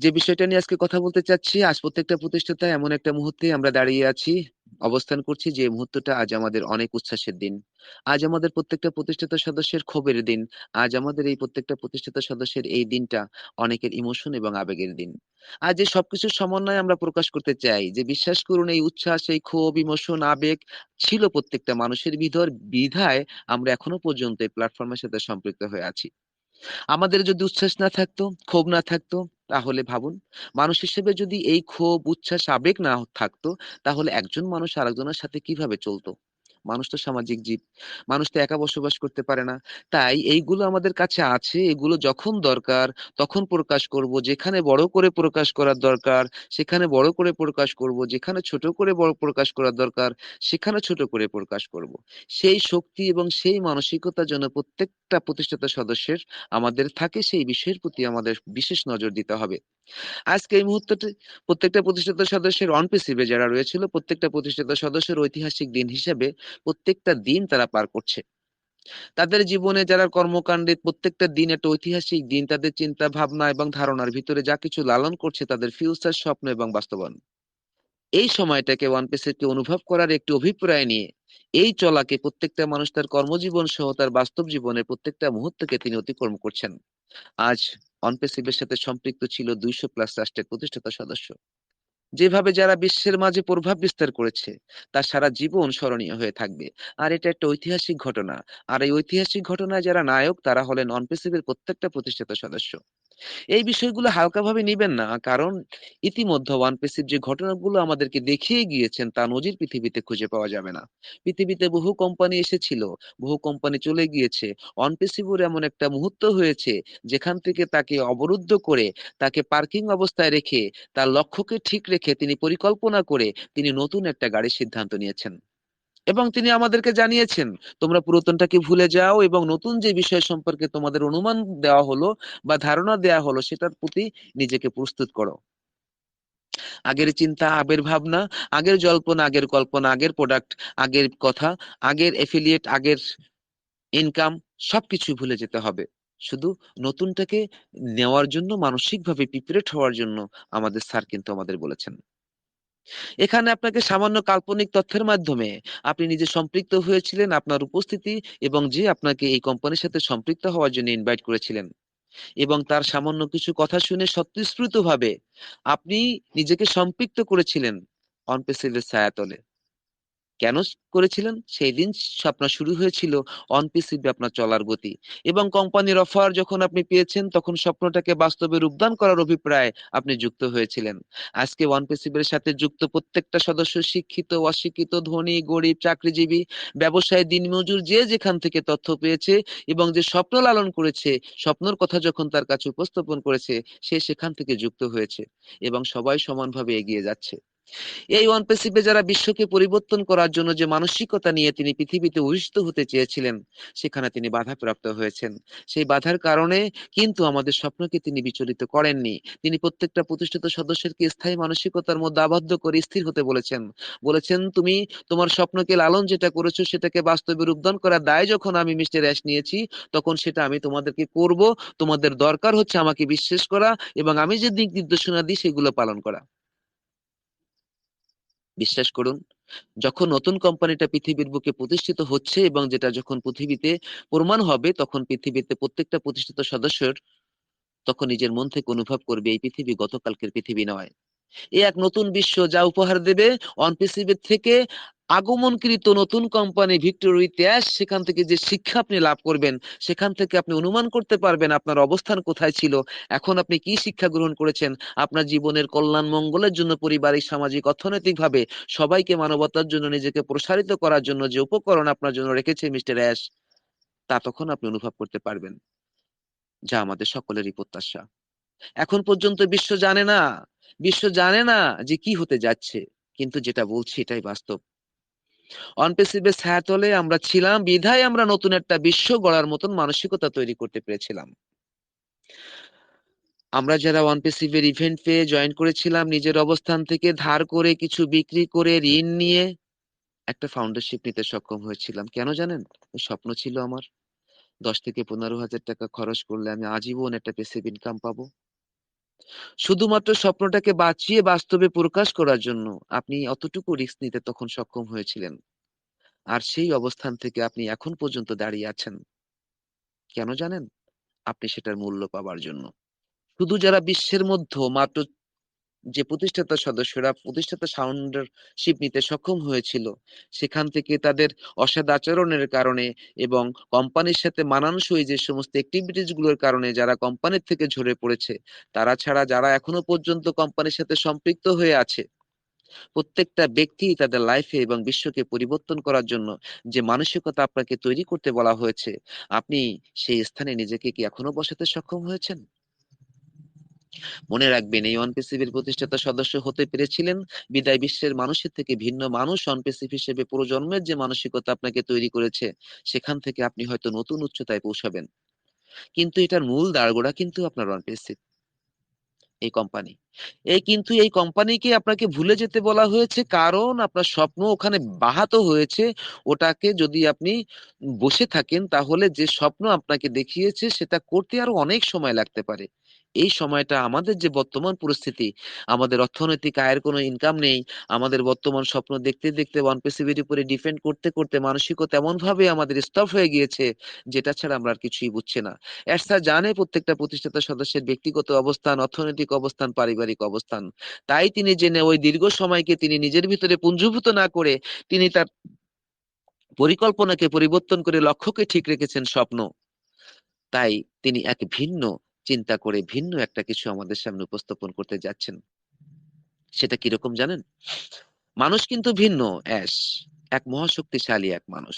যে বিষয়টা নিয়ে আজকে কথা বলতে চাচ্ছি, আজ প্রত্যেকটা প্রতিষ্ঠাতা এমন একটা মুহূর্তে আমরা দাঁড়িয়ে আছি, অবস্থান করছি যে মুহূর্তটা আজ আমাদের অনেক উচ্ছ্বাসের দিন। আজ আমাদের প্রত্যেকটা প্রতিষ্ঠাতা সদস্যের ক্ষোভের দিন। আজ আমাদের এই প্রত্যেকটা প্রতিষ্ঠাতা সদস্যের এই দিনটা অনেকের ইমোশন এবং আবেগের দিন। আজ এই সবকিছুর সমন্বয়ে আমরা প্রকাশ করতে চাই যে বিশ্বাস করুন এই উচ্ছ্বাস, এই ক্ষোভ, ইমোশন, আবেগ ছিল প্রত্যেকটা মানুষের ভিতর বিধায় আমরা এখনও পর্যন্ত এই প্ল্যাটফর্মের সাথে সম্পৃক্ত হয়ে আছি। আমাদের যদি উচ্ছ্বাস না থাকতো, ক্ষোভ না থাকতো, তাহলে ভাবুন মানুষ হিসেবে যদি এই ক্ষোভ, উচ্ছ্বাস, আবেগ না থাকতো, তাহলে একজন মানুষ আরেকজনের সাথে কীভাবে চলতো? মানুষ তো সামাজিক জীব। মানুষ তো একা বসবাস করতে পারে না। তাই এইগুলো আমাদের কাছে আছে। এগুলো যখন দরকার তখন প্রকাশ করব। যেখানে বড় করে প্রকাশ করার দরকার, সেখানে বড় করে প্রকাশ করব। যেখানে ছোট করে বড় প্রকাশ করার দরকার, সেখানে ছোট করে প্রকাশ করব। সেই শক্তি এবং সেই মানসিকতার জন্য প্রত্যেকটা প্রতিষ্ঠাতা সদস্যের আমাদের থাকে, সেই বিষয়ের প্রতি আমাদের বিশেষ নজর দিতে হবে। আজকে এই মুহূর্তটি প্রত্যেকটা প্রতিষ্ঠাতা সদস্যের অন পেসিভে যারা রয়েছিল, প্রত্যেকটা প্রতিষ্ঠাতা সদস্যের ঐতিহাসিক দিন হিসেবে প্রত্যেকটা দিন তারা পার করছে। তাদের জীবনে যারা কর্মকাণ্ডে প্রত্যেকটা দিন একটা ঐতিহাসিক দিন, তাদের চিন্তা, ভাবনা এবং ধারণার ভিতরে যা কিছু লালন করছে তাদের ফিউচার স্বপ্ন এবং বাস্তবায়ন। এই সময়টাকে ওয়ান পেসিভকে অনুভব করার একটি অভিপ্রায় নিয়ে এই চলাকে প্রত্যেকটা মানুষ তার কর্মজীবন সহ তার বাস্তব জীবনের প্রত্যেকটা মুহূর্তকে তিনি অতিক্রম করছেন। আজ অনপেসিভের সাথে সম্পৃক্ত ছিল ২০০ প্লাস রাষ্ট্রের প্রতিষ্ঠাতা সদস্য। যেভাবে যারা বিশ্বের মাঝে প্রভাব বিস্তার করেছে তা সারা জীবন স্মরণীয় হয়ে থাকবে। আর এটা একটা ঐতিহাসিক ঘটনা। আর এই ঐতিহাসিক ঘটনায় যারা নায়ক, তারা হলেন অনপেসিভের প্রত্যেকটা প্রতিষ্ঠাতা সদস্য। এই বিষয়গুলো হালকাভাবে নিবেন না। কারণ ইতিমধ্যে ওয়ান পেসিভ যে ঘটনাগুলো আমাদেরকে দেখিয়ে গিয়েছেন, তা নজির পৃথিবীতে খুঁজে পাওয়া যাবে না। পৃথিবীতে বহু কোম্পানি এসেছিল, বহু কোম্পানি চলে গিয়েছে। ওয়ান পেসিভের এমন একটা মুহূর্ত হয়েছে, যেখান থেকে তাকে অবরুদ্ধ করে, তাকে পার্কিং অবস্থায় রেখে, তার লক্ষ্যকে ঠিক রেখে, তিনি পরিকল্পনা করে, তিনি নতুন একটা গাড়ির সিদ্ধান্ত নিয়েছেন। এবং তিনি আমাদেরকে জানিয়েছেন, তোমরা পুরাতনটাকে ভুলে যাও এবং নতুন যে বিষয় সম্পর্কে তোমাদের অনুমান দেওয়া হলো বা ধারণা দেওয়া হলো, সেটার প্রতি নিজেকে প্রস্তুত করো। আগের চিন্তা, আগের ভাবনা, আগের জল্পনা, আগের কল্পনা, আগের প্রোডাক্ট আগের কথা, আগের এফিলিয়েট আগের ইনকাম সবকিছু ভুলে যেতে হবে। শুধু নতুনটাকে নেওয়ার জন্য, মানসিকভাবে প্রিপারেট হওয়ার জন্য আমাদের স্যার কিন্তু আমাদের বলেছেন। এখানে আপনাকে সামান্য কাল্পনিক তথ্যের মাধ্যমে আপনি নিজে সম্পৃক্ত হয়েছিলেন আপনার উপস্থিতি এবং যে আপনাকে এই কোম্পানির সাথে সম্পৃক্ত হওয়ার জন্য ইনভাইট করেছিলেন। এবং তার সামান্য কিছু কথা শুনে স্বতঃস্ফূর্ত আপনি নিজেকে সম্পৃক্ত করেছিলেন। অনপেসিলের ছায়াতলে। কেন করেছিলেন? সেই দিন আপনার শুরু হয়েছিল অন পিসিবি আপনার চলার গতি। এবং কোম্পানির অফার যখন আপনি পেয়েছেন, তখন স্বপ্নটাকে বাস্তবে রূপদান করার অভিপ্রায় আপনি যুক্ত হয়েছিলেন। আজকে ওয়ান পিসিবির সাথে যুক্ত প্রত্যেকটা সদস্য শিক্ষিত, অশিক্ষিত, ধনী, গরিব, চাকরিজীবী, ব্যবসায়, দিনমজুর যে যেখান থেকে তথ্য পেয়েছে এবং যে স্বপ্ন লালন করেছে, স্বপ্নর কথা যখন তার কাছে উপস্থাপন করেছে, সে সেখান থেকে যুক্ত হয়েছে এবং সবাই সমানভাবে এগিয়ে যাচ্ছে। এই ওয়ান পেসিফে যারা বিশ্বকে পরিবর্তন করার জন্য যে মানসিকতা নিয়ে তিনি পৃথিবীতে অভিষিত হতে চেয়েছিলেন, সেখানে তিনি বাধাপ্রাপ্ত হয়েছেন। সেই বাধার কারণে কিন্তু আমাদের স্বপ্নকে তিনি বিচলিত করেননি। তিনি প্রত্যেকটা প্রতিষ্ঠিত সদস্যকে স্থায়ী মানসিকতার মধ্যে আবদ্ধ করে স্থির হতে বলেছেন। বলেছেন, তুমি তোমার স্বপ্নকে লালন যেটা করেছ সেটাকে বাস্তবে রূপদান করার দায় যখন আমি মিস্টার অ্যাশ নিয়েছি, তখন সেটা আমি তোমাদেরকে করব। তোমাদের দরকার হচ্ছে আমাকে বিশ্বাস করা এবং আমি যে দিক নির্দেশনা দিই সেগুলো পালন করা। বিশ্বাস করুন, যখন নতুন কোম্পানিটা পৃথিবীর বুকে প্রতিষ্ঠিত হচ্ছে এবং যেটা যখন পৃথিবীতে প্রমাণ হবে, তখন পৃথিবীতে প্রত্যেকটা প্রতিষ্ঠিত সদস্যের তখন নিজের মন থেকে অনুভব করবে, এই পৃথিবী গতকালকের পৃথিবী নয়। এ এক নতুন বিশ্ব যা উপহার দেবে অন পৃথিবীর থেকে আগমনকৃত নতুন কোম্পানি ভিক্টোরি ত্যাস সেখান থেকে যে শিক্ষা আপনি লাভ করবেন, সেখান থেকে আপনি অনুমান করতে পারবেন আপনার অবস্থান কোথায় ছিল, এখন আপনি কি শিক্ষা গ্রহণ করেছেন, আপনার জীবনের কল্যাণ মঙ্গলের জন্য পারিবারিক, সামাজিক অর্থনৈতিক ভাবে সবাইকে মানবতার জন্য নিজেকে প্রসারিত করার জন্য যে উপকরণ আপনার জন্য রেখেছে মিস্টার অ্যাশ তা তখন আপনি অনুভব করতে পারবেন, যা আমাদের সকলেরই প্রত্যাশা। এখন পর্যন্ত বিশ্ব জানে না, বিশ্ব জানে না যে কি হতে যাচ্ছে, কিন্তু যেটা বলছি এটাই বাস্তব। অনপেসিভের ছায়াতলে আমরা ছিলাম, বিধায় আমরা নতুন একটা বিশ্ব গড়ার মতন মানসিকতা তৈরি করতে পেরেছিলাম। আমরা যারা ওয়ানপেসিভের ইভেন্ট পেয়ে জয়েন করেছিলাম, নিজের অবস্থান থেকে ধার করে, কিছু বিক্রি করে, ঋণ নিয়ে একটা ফাউন্ডারশিপ নিতে সক্ষম হয়েছিলাম। কেন জানেন? স্বপ্ন ছিল আমার। দশ থেকে পনেরো হাজার টাকা খরচ করলে আমি আজীবন একটা পেসিভ ইনকাম পাবো। শুধুমাত্র স্বপ্নটাকে বাঁচিয়ে বাস্তবে প্রকাশ করার জন্য আপনি অতটুকু রিস্ক নিতে তখন সক্ষম হয়েছিলেন। আর সেই অবস্থান থেকে আপনি এখন পর্যন্ত দাঁড়িয়ে আছেন। কেন জানেন? আপনি সেটার মূল্য পাবার জন্য। শুধু যারা বিশ্বের মধ্যে মাত্র যে প্রতিষ্ঠাতা সদস্যরা প্রতিষ্ঠাতা ফাউন্ডারশিপ নিতে সক্ষম হয়েছিল, সেখান থেকে তাদের অসাদ আচরণের কারণে এবং কোম্পানির সাথে মানানসই যে সমস্ত অ্যাক্টিভিটিসগুলোর কারণে যারা কোম্পানির থেকে ঝরে পড়েছে, তারা ছাড়া যারা এখনও পর্যন্ত কোম্পানির সাথে সম্পৃক্ত হয়ে আছে। প্রত্যেকটা ব্যক্তি তাদের লাইফে এবং বিশ্বকে পরিবর্তন করার জন্য যে মানসিকতা আপনাকে তৈরি করতে বলা হয়েছে, আপনি সেই স্থানে নিজেকে কি এখনও বসাতে সক্ষম হয়েছেন? মনে রাখবেন, এই অনপেসিভির প্রতিষ্ঠাতা সদস্য হতে পেরেছিলেন। বিদায় বিশ্বের মানুষের থেকে ভিন্ন মানুষ অনপেসিভ হিসেবে প্রজন্মের যে মানসিকতা আপনাকে তৈরি করেছে, সেখান থেকে আপনি হয়তো নতুন উচ্চতায় পৌঁছাবেন। কিন্তু এটার মূল দাঁড়গোড়া কিন্তু আপনার অনপেসিভ এই কোম্পানি এই কিন্তু এই কোম্পানিকে আপনাকে ভুলে যেতে বলা হয়েছে, কারণ আপনার স্বপ্ন ওখানে বাহাত হয়েছে। ওটাকে যদি আপনি বসে থাকেন, তাহলে যে স্বপ্ন আপনাকে দেখিয়েছে, সেটা করতে আরও অনেক সময় লাগতে পারে। এই সময়টা আমাদের যে বর্তমান পরিস্থিতি, আমাদের অর্থনৈতিক আয়ের কোনো ইনকাম নেই, আমাদের বর্তমান স্বপ্ন দেখতে দেখতে ওয়ান পেসিভির উপরে ডিপেন্ড করতে করতে মানসিকতা তেমন ভাবে আমাদের স্টপ হয়ে গিয়েছে, যেটা ছাড়া আমরা আর কিছুই বুঝছি না। এরসা জানে প্রত্যেকটা প্রতিষ্ঠাতা সদস্যের ব্যক্তিগত অবস্থান, অর্থনৈতিক অবস্থান, পারিবারিক অবস্থান। তাই তিনি জেনে ওই দীর্ঘ সময়কে তিনি নিজের ভিতরে পুঞ্জীভূত না করে তিনি তার পরিকল্পনাকে পরিবর্তন করে লক্ষ্যকে ঠিক রেখেছেন স্বপ্ন। তাই তিনি এক ভিন্ন চিন্তা করে ভিন্ন একটা কিছু আমাদের সামনে উপস্থাপন করতে যাচ্ছেন। সেটা কীরকম জানেন? মানুষ কিন্তু ভিন্ন, অ্যাশ। এক মহাশক্তিশালী এক মানুষ।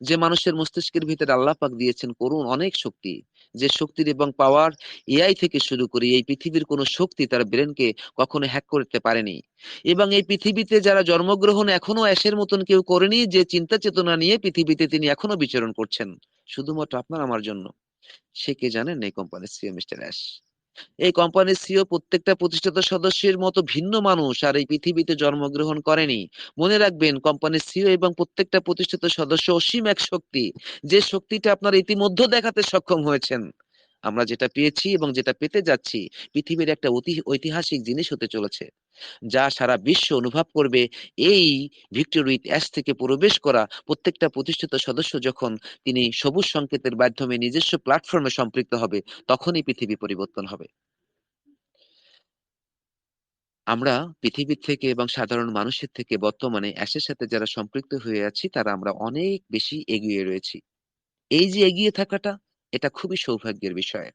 যে মানুষের মস্তিষ্কের ভিতরে আল্লাহ পাক দিয়েছেন করুন অনেক শক্তি। যে শক্তির এবং পাওয়ার এআই থেকে শুরু করে এই পৃথিবীর কোনো শক্তি তার ব্রেনকে কখনো হ্যাক করতে পারেনি। এবং এই পৃথিবীতে যারা জন্মগ্রহণ এখনও অ্যাশের মতন কেউ করেনি, যে চিন্তা চেতনা নিয়ে পৃথিবীতে তিনি এখনও বিচরণ করছেন। শুধুমাত্র আপনার, আমার জন্য। সে কে জানেন? এই কোম্পানির সিও মিস্টার অ্যাশ। এই কোম্পানির সিও প্রত্যেকটা প্রতিষ্ঠাতা সদস্যের মতো ভিন্ন মানুষ আর এই পৃথিবীতে জন্মগ্রহণ করেনি। মনে রাখবেন, কোম্পানির সিও এবং প্রত্যেকটা প্রতিষ্ঠাতা সদস্য অসীম এক শক্তি। যে শক্তিটা আপনারা ইতিমধ্যে দেখাতে সক্ষম হয়েছেন। আমরা যেটা পেয়েছি এবং যেটা পেতে যাচ্ছি পৃথিবীর একটা অতি, ঐতিহাসিক জিনিস হতে চলেছে, যা সারা বিশ্ব অনুভব করবে এই ভিক্টোরি অ্যাশ থেকে প্রবেশ করা প্রত্যেকটা প্রতিষ্ঠিত সদস্য যখন তিনি সবুজ সংকেতের মাধ্যমে নিজস্ব প্ল্যাটফর্মে সম্পৃক্ত হবে, তখনই পৃথিবী পরিবর্তন হবে। আমরা পৃথিবীর থেকে এবং সাধারণ মানুষের থেকে বর্তমানে অ্যাশের সাথে যারা সম্পৃক্ত হয়ে আছি, তারা আমরা অনেক বেশি এগিয়ে রয়েছি। এই যে এগিয়ে থাকাটা এটা খুবই সৌভাগ্যের বিষয়।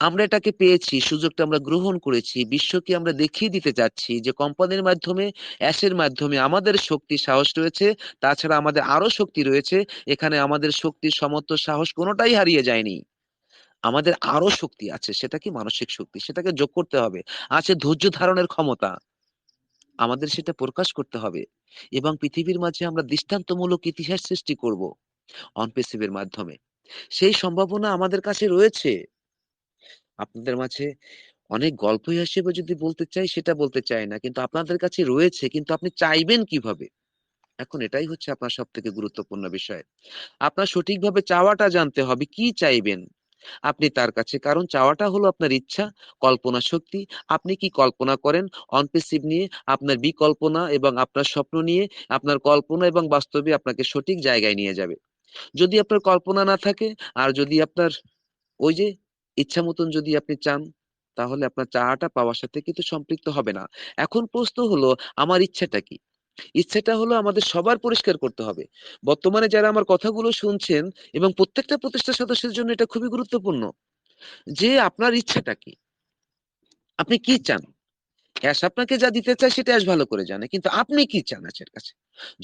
আমরা এটাকে পেয়েছি, সুযোগটা আমরা গ্রহণ করেছি, বিশ্বকে আমরা দেখিয়ে দিতে চাচ্ছি যে কোম্পানির মাধ্যমে, অ্যাসের মাধ্যমে আমাদের শক্তি সাহস রয়েছে, তাছাড়া আমাদের আরও শক্তি রয়েছে, এখানে আমাদের শক্তি সমর্থ সাহস কোনোটাই হারিয়ে যায়নি। আমাদের আরও শক্তি আছে, সেটা কি মানসিক শক্তি? সেটাকে যোগ করতে হবে, আছে ধৈর্য ধারণের ক্ষমতা। আমাদের সেটা প্রকাশ করতে হবে এবং পৃথিবীর মাঝে আমরা দৃষ্টান্তমূলক ইতিহাস সৃষ্টি করব অনপেসিভের মাধ্যমে। সেই সম্ভাবনা আমাদের কাছে রয়েছে। আপনাদের মাঝে অনেক গল্পই হিসেবে যদি বলতে চাই, সেটা বলতে চাই না। কিন্তু আপনাদের কাছে রয়েছে, কিন্তু আপনি চাইবেন কীভাবে? এখন এটাই হচ্ছে আপনার সব থেকে গুরুত্বপূর্ণ বিষয়। আপনার সঠিকভাবে চাওয়াটা জানতে হবে, কি চাইবেন? আপনি তার কাছে, কারণ চাওয়াটা হলো আপনার ইচ্ছা, কল্পনা শক্তি। আপনি কি কল্পনা করেন? অনপেসিভ নিয়ে আপনার বিকল্পনা এবং আপনার স্বপ্ন নিয়ে আপনার কল্পনা এবং বাস্তবে আপনাকে সঠিক জায়গায় নিয়ে যাবে। যদি আপনার কল্পনা না থাকে, আর যদি আপনার ওই যে ইচ্ছা মতন যদি আপনি চান, তাহলে আপনার চাওয়াটা পাওয়ার সাথে কিন্তু সম্পৃক্ত হবে না। এখন প্রশ্ন হলো, আমার ইচ্ছাটা কি? ইচ্ছাটা হলো আমাদের সবার পরিষ্কার করতে হবে। বর্তমানে যারা আমার কথাগুলো শুনছেন এবং প্রত্যেকটা প্রতিষ্ঠা সদস্যের জন্য এটা খুবই গুরুত্বপূর্ণ, যে আপনার ইচ্ছাটা কি? আপনি কি চান? অ্যাশ আপনাকে যা দিতে চায় সেটা অ্যাশ ভালো করে জানে, কিন্তু আপনি কি চান অ্যাশের কাছে?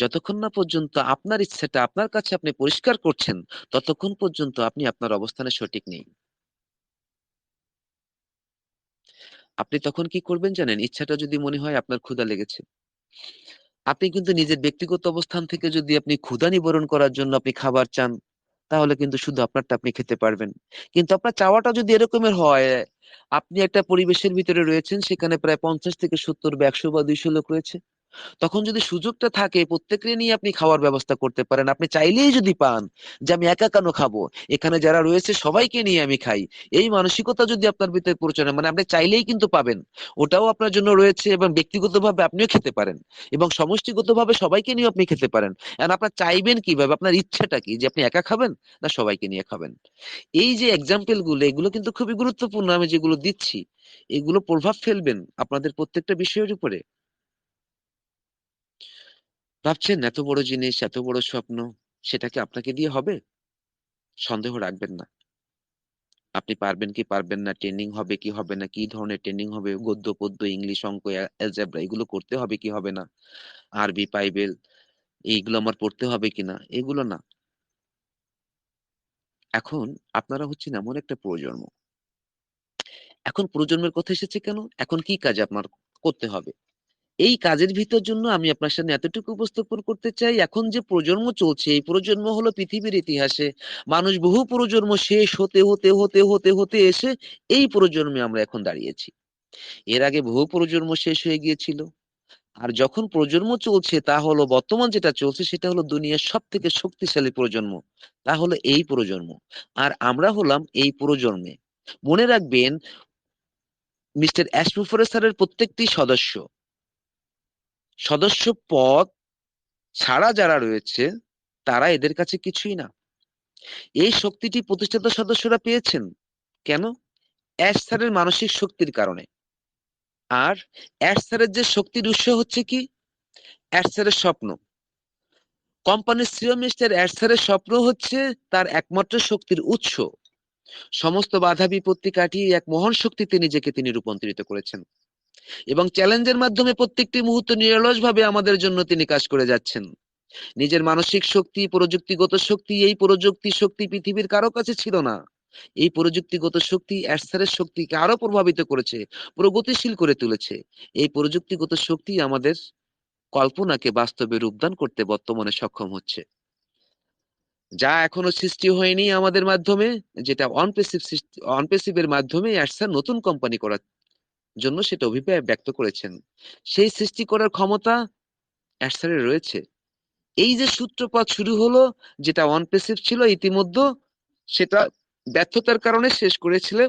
যতক্ষণ না পর্যন্ত আপনার ইচ্ছাটা আপনার কাছে আপনি পরিষ্কার করছেন, ততক্ষণ পর্যন্ত আপনি আপনার অবস্থানে সঠিক নেই। আপনি তখন কি করবেন জানেন? ইচ্ছাটা যদি মনে হয় আপনার ক্ষুধা লেগেছে। আপনি কিন্তু নিজের ব্যক্তিগত অবস্থান থেকে যদি আপনি ক্ষুধা নিবারণ করার জন্য আপনি খাবার চান তাহলে কিন্তু শুধু আপনারটা আপনি খেতে পারবেন। কিন্তু আপনার চাওয়াটা যদি এরকমের হয়, আপনি একটা পরিবেশের ভিতরে রয়েছেন, সেখানে প্রায় পঞ্চাশ থেকে সত্তর বা একশো বা দুইশো লোক রয়েছে। তখন যদি সুযোগটা থাকে, প্রত্যেককে নিয়ে আপনি খাওয়ার ব্যবস্থা করতে পারেন। আপনি চাইলেই যদি পান যে, আমি একা কেন খাব? এখানে যারা রয়েছে, সবাইকে নিয়ে আমি খাই। এই মানসিকতা যদি আপনার ভিতরে পরিচয় মানে আপনি চাইলেই কিন্তু পাবেন। ওটাও আপনার জন্য রয়েছে এবং ব্যক্তিগতভাবে আপনিও খেতে পারেন। এবং সমষ্টিগতভাবে সবাইকে নিয়ে আপনি খেতে পারেন। এখন আপনার চাইবেন কীভাবে? আপনার ইচ্ছাটা কি? যে, আপনি একা খাবেন না সবাইকে নিয়ে খাবেন? এই যে এক্সাম্পলগুলো এগুলো কিন্তু খুবই গুরুত্বপূর্ণ। আমি যেগুলো দিচ্ছি, এগুলো প্রভাব ফেলবেন আপনাদের প্রত্যেকটা বিষয়ের উপরে। ভাবছেন এত বড় জিনিস, এত বড় স্বপ্ন, সেটা কি আপনাকে দিয়ে হবে? সন্দেহ রাখবেন না। আপনি পারবেন কি পারবেন না ট্রেনিং হবে কি হবে না, কি ধরনের ট্রেনিং হবে, গদ্য, পদ্য, ইংলিশ অঙ্ক অ্যালজেব্রা এগুলো করতে হবে কি হবে না, আরবি, বাইবেল, এইগুলো আমার পড়তে হবে কিনা এগুলো না। এখন আপনারা হচ্ছেন এমন একটা প্রজন্ম। এখন প্রজন্মের কথা এসেছে কেন? এখন কি কাজ আপনার করতে হবে? এই কাজের ভিতর জন্য আমি আপনার সামনে এতটুকু উপস্থাপন করতে চাই, এখন যে প্রজন্ম চলছে, এই প্রজন্ম হলো পৃথিবীর ইতিহাসে। মানুষ বহু প্রজন্ম শেষ হতে হতে হতে হতে হতে এসে এই প্রজন্মে আমরা এখন দাঁড়িয়েছি। এর আগে বহু প্রজন্ম শেষ হয়ে গিয়েছিল। আর যখন প্রজন্ম চলছে, তা হলো বর্তমান যেটা চলছে, সেটা হলো দুনিয়ার সব থেকে শক্তিশালী প্রজন্ম। তা হলো এই প্রজন্ম। আর আমরা হলাম এই প্রজন্মে। মনে রাখবেন, মিস্টার অ্যাস্ট্রোফোরেসারের প্রত্যেকটি সদস্য সদস্য পদ ছাড়া যারা রয়েছে, তারা এদের কাছে কিছুই না। এই শক্তিটি প্রতিষ্ঠাতা সদস্যরা পেয়েছেন। কেন? অ্যাশ মানসিক শক্তির কারণে। আর অ্যাশ যে শক্তির উৎস হচ্ছে কি? অ্যাশ স্বপ্ন। কোম্পানির সিও মিস্টার অ্যাশ স্বপ্ন হচ্ছে তার একমাত্র শক্তির উৎস। সমস্ত বাধা বিপত্তি কাটিয়ে এক মহান শক্তিতে নিজেকে তিনি রূপান্তরিত করেছেন। এবং চ্যালেঞ্জের মাধ্যমে প্রত্যেকটি মুহূর্ত নিরলসভাবে আমাদের জন্য তিনি কাজ করে যাচ্ছেন। নিজের মানসিক শক্তি, প্রযুক্তিগত শক্তি, এই প্রযুক্তি শক্তি পৃথিবীর কারও কাছে ছিল না। এই প্রযুক্তিগত শক্তি অ্যাডসারের শক্তিকে আরও প্রভাবিত করেছে, প্রগতিশীল করে তুলেছে। এই প্রযুক্তিগত শক্তি আমাদের কল্পনাকে বাস্তবে রূপদান করতে বর্তমানে সক্ষম হচ্ছে। যা এখনও সৃষ্টি হয়নি আমাদের মাধ্যমে, যেটা অনপেসিভ অনপেসিভের মাধ্যমে অ্যাডসার নতুন কোম্পানি করার জন্য সেটা অভিপ্রায় ব্যক্ত করেছেন। সেই সৃষ্টি করার ক্ষমতা অ্যাডসারের রয়েছে। এই যে সূত্রপাত শুরু হলো, যেটা অনপেসিভ ছিল ইতিমধ্যে, সেটা ব্যর্থতার কারণে শেষ করেছিল।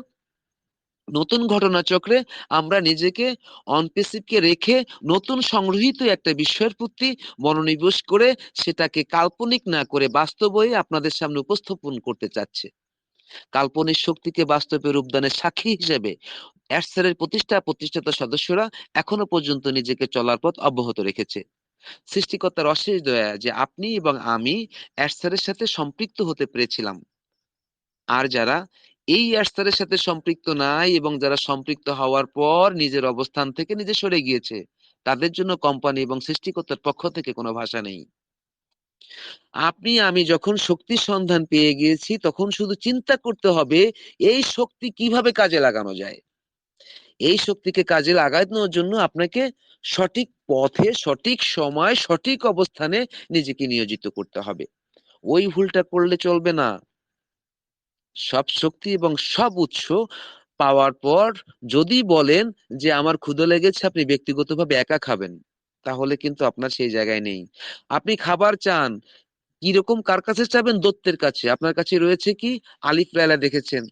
নতুন ঘটনাচক্রে আমরা নিজেকে অনপেসিভকে রেখে নতুন সংগৃহীত একটা বিষয়ের প্রতি মনোনিবেশ করে সেটাকে কাল্পনিক না করে বাস্তবই আপনাদের সামনে উপস্থাপন করতে চাচ্ছে। কাল্পনিক শক্তিকে বাস্তবে রূপদানের সাক্ষী হিসেবে অ্যাডসারের প্রতিষ্ঠা, প্রতিষ্ঠাতা সদস্যরা এখনও পর্যন্ত নিজেকে চলার পথ অব্যাহত রেখেছে। সৃষ্টিকর্তার অশেষ দয়া যে আপনি এবং আমি অ্যাডসারের সাথে সম্পৃক্ত হতে পেরেছিলাম। আর যারা এই অ্যাডসারের সাথে সম্পৃক্ত নাই এবং যারা সম্পৃক্ত হওয়ার পর নিজের অবস্থান থেকে নিজে সরে গিয়েছে, তাদের জন্য কোম্পানি এবং সৃষ্টিকর্তার পক্ষ থেকে কোনো ভাষা নেই। আপনি, আমি যখন শক্তির সন্ধান পেয়ে গিয়েছি, তখন শুধু চিন্তা করতে হবে, এই শক্তি কীভাবে কাজে লাগানো যায়? এই শক্তিকে কাজে লাগানোর জন্য আপনাকে সঠিক পথে, সঠিক সময়, সঠিক অবস্থানে নিজেকে নিয়োজিত করতে হবে। ওই ভুলটা করলে চলবে না। সব শক্তি এবং সব উৎস পাওয়ার পর যদি বলেন যে, আমার ক্ষুধা লেগেছে, আপনি ব্যক্তিগতভাবে একা খাবেন। তাহলে কিন্তু আপনার সেই জায়গায় নেই। আপনি খাবার চান, কীরকম, কার কাছে চাবেন? দত্তের কাছে। আপনার কাছে রয়েছে কি? আলিফ লায়লা দেখেছেন।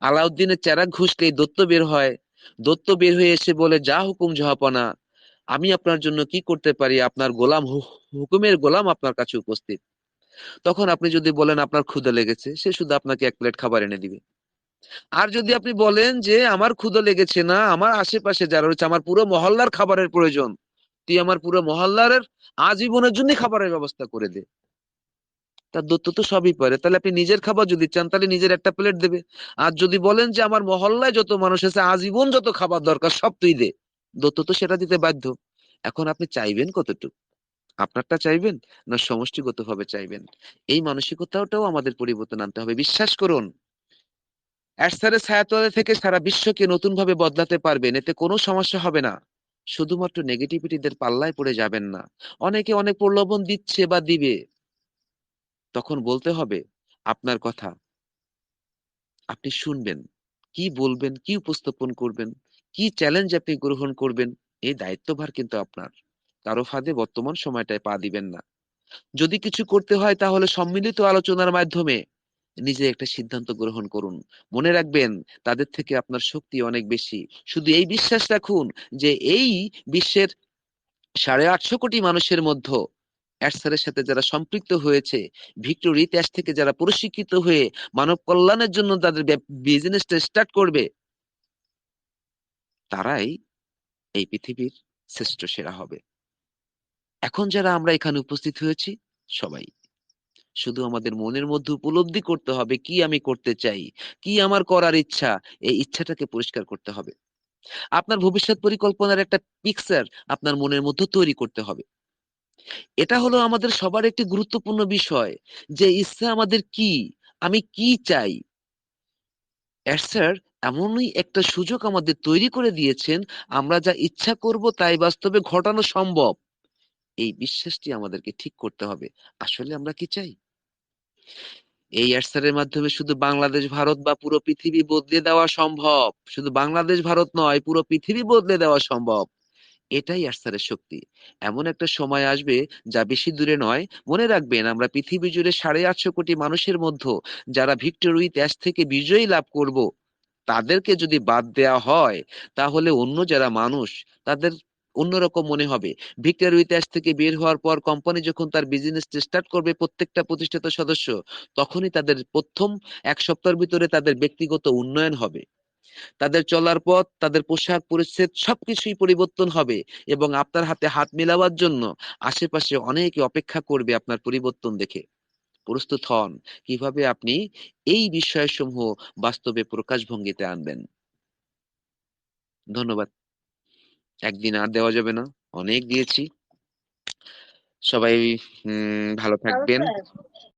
আলাউদ্দিনের চেরাক ঘুষলে দত্ত বের হয়। দত্ত বের হয়ে এসে বলে, যা হুকুম, জাহাপনা। আমি আপনার জন্য কি করতে পারি? আপনার গোলাম হুকুমের গোলাম আপনার কাছে উপস্থিত। তখন আপনি যদি বলেন, আপনার ক্ষুদা লেগেছে, সে শুধু আপনাকে এক প্লেট খাবার এনে দিবে। আর যদি আপনি বলেন যে, আমার ক্ষুদা লেগেছে না, আমার আশেপাশে যারা রয়েছে, আমার পুরো মহল্লার খাবারের প্রয়োজন। তুই আমার পুরো মহল্লার আজীবনের জন্য খাবারের ব্যবস্থা করে দে। তার দত্ত তো সবই পারে। তাহলে আপনি নিজের খাবার যদি চান, তাহলে নিজের একটা প্লেট দেবে। আর যদি বলেন যে আমার মহল্লায় যত মানুষ আছে, আজীবন যত খাবার দরকার সব তুই দে। দত্ত তো সেটা দিতে বাধ্য। এখন আপনি চাইবেন কতটুকু? আপনারটা চাইবেন না সমষ্টিগত ভাবে চাইবেন? এই মানসিকতাটাও আমাদের পরিবর্তন আনতে হবে। বিশ্বাস করুন থেকে সারা বিশ্বকে নতুন ভাবে বদলাতে পারবেন। এতে কোনো সমস্যা হবে না। শুধুমাত্র নেগেটিভিটিদের পাল্লায় পড়ে যাবেন না। অনেকে অনেক প্রলোভন দিচ্ছে বা দিবে। তখন বলতে হবে, আপনার কথা আপনি শুনবেন। কি বলবেন, কি উপস্থাপন করবেন, কি চ্যালেঞ্জ আপনি গ্রহণ করবেন, এই দায়িত্বভার কিন্তু আপনার। কারও ফাঁদে বর্তমান সময়টায় পা দিবেন না। যদি কিছু করতে হয় তাহলে সম্মিলিত আলোচনার মাধ্যমে নিজে একটা সিদ্ধান্ত গ্রহণ করুন। মনে রাখবেন, তাদের থেকে আপনার শক্তি অনেক বেশি। শুধু এই বিশ্বাস রাখুন যে, এই বিশ্বের সাড়ে আটশো কোটি মানুষের মধ্যে অ্যাডসারের সাথে যারা সম্পৃক্ত হয়েছে, ভিক্টোর ইতিহাস থেকে যারা প্রশিক্ষিত হয়ে মানব কল্যাণের জন্য তাদের বিজনেসটা স্টার্ট করবে, তারাই এই পৃথিবীর শ্রেষ্ঠ সেরা হবে। এখন যারা আমরা এখানে উপস্থিত হয়েছি, সবাই শুধু আমাদের মনের মধ্যে উপলব্ধি করতে হবে কি আমি করতে চাই, কি আমার করার ইচ্ছা, এই ইচ্ছাটাকে পরিষ্কার করতে হবে। আপনার ভবিষ্যৎ পরিকল্পনার একটা পিকচার আপনার মনের মধ্যে তৈরি করতে হবে। এটা হলো আমাদের সবার একটি গুরুত্বপূর্ণ বিষয় যে ইচ্ছা আমাদের কি, আমি কি চাই। এমনই একটা সুযোগ আমাদের তৈরি করে দিয়েছেন, আমরা যা ইচ্ছা করব তাই বাস্তবে ঘটানো সম্ভব। এই বিশ্বাসটি আমাদেরকে ঠিক করতে হবে। আসলে আমরা কি চাই? এই অ্যাডসারের মাধ্যমে শুধু বাংলাদেশ, ভারত বা পুরো পৃথিবী বদলে দেওয়া সম্ভব? শুধু বাংলাদেশ, ভারত নয়, পুরো পৃথিবী বদলে দেওয়া সম্ভব। এটাই অ্যাডসারের শক্তি। এমন একটা সময় আসবে যা বেশি দূরে নয়। মনে রাখবেন, আমরা পৃথিবী জুড়ে সাড়ে আটশো কোটি মানুষের মধ্যে যারা ভিক্টর অ্যাশ থেকে বিজয়ী লাভ করব, তাদেরকে যদি বাদ দেওয়া হয়, তাহলে অন্য যারা মানুষ, তাদের অন্যরকম মনে হবে। ভিক্টর ইতিহাস থেকে বের হওয়ার পর কোম্পানি যখন তার বিজনেস স্টার্ট করবে, প্রত্যেকটা প্রতিষ্ঠিত সদস্য, তখনই তাদের প্রথম এক সপ্তাহের ভিতরে তাদের ব্যক্তিগত উন্নয়ন হবে। তাদের চলার পথ, তাদের পোশাক পরিচ্ছেদ সবকিছুই পরিবর্তন হবে এবং আপনার হাতে হাত মেলাবার জন্য আশেপাশে অনেকে অপেক্ষা করবে আপনার পরিবর্তন দেখে। প্রস্তুত হন কীভাবে আপনি এই বিষয়সমূহ বাস্তবে প্রকাশভঙ্গিতে আনবেন। ধন্যবাদ। একদিন আর দেওয়া যাবে না। অনেক দিয়েছি। সবাই ভালো থাকবেন।